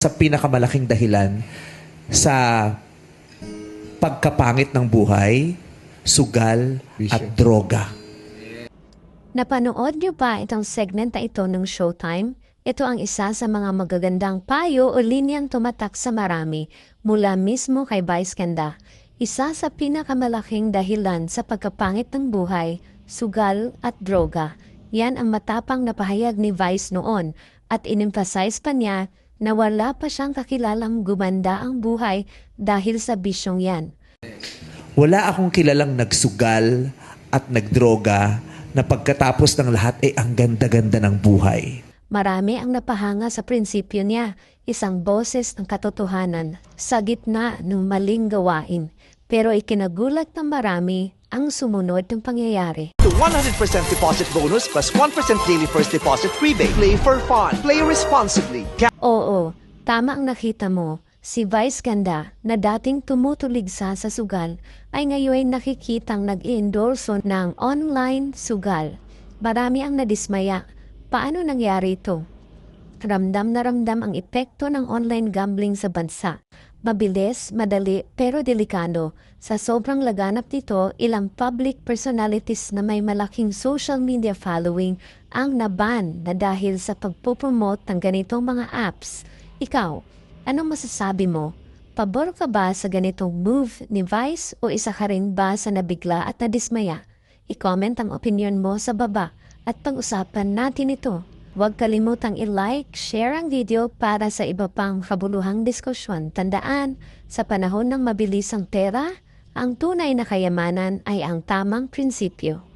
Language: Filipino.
sa pinakamalaking dahilan sa pagkapangit ng buhay, sugal at droga. Napanood niyo ba itong segment na ito ng Showtime? Ito ang isa sa mga magagandang payo o linyang tumatak sa marami mula mismo kay Vice Ganda. Isa sa pinakamalaking dahilan sa pagkapangit ng buhay, sugal at droga. Yan ang matapang na pahayag ni Vice noon at in-emphasize pa niya na wala pa siyang kakilalang gumanda ang buhay dahil sa bisyong yan. Wala akong kilalang nagsugal at nagdroga na pagkatapos ng lahat ay ang ganda-ganda ng buhay. Marami ang napahanga sa prinsipyo niya, isang boses ng katotohanan sa gitna ng maling gawain. Pero ikinagulat ng marami ang sumunod ng pangyayari. To 100% deposit bonus plus 1% daily first deposit rebate. Play for fun. Play responsibly. Oo, tama ang nakita mo. Si Vice Ganda na dating tumutuligsa sa sugal ay ngayon nakikitang nag-endorso ng online sugal. Marami ang nadismaya. Paano nangyari ito? Ramdam na ramdam ang epekto ng online gambling sa bansa. Mabilis, madali, pero delikado. Sa sobrang laganap nito, ilang public personalities na may malaking social media following ang naban na dahil sa pagpopromote ng ganitong mga apps. Ikaw, anong masasabi mo? Pabor ka ba sa ganitong move ni Vice o isa ka rin ba sa nabigla at nadismaya? I-comment ang opinion mo sa baba at pag-usapan natin ito. Huwag kalimutang i-like, share ang video para sa iba pang kabuluhang diskusyon. Tandaan, sa panahon ng mabilisang pera, ang tunay na kayamanan ay ang tamang prinsipyo.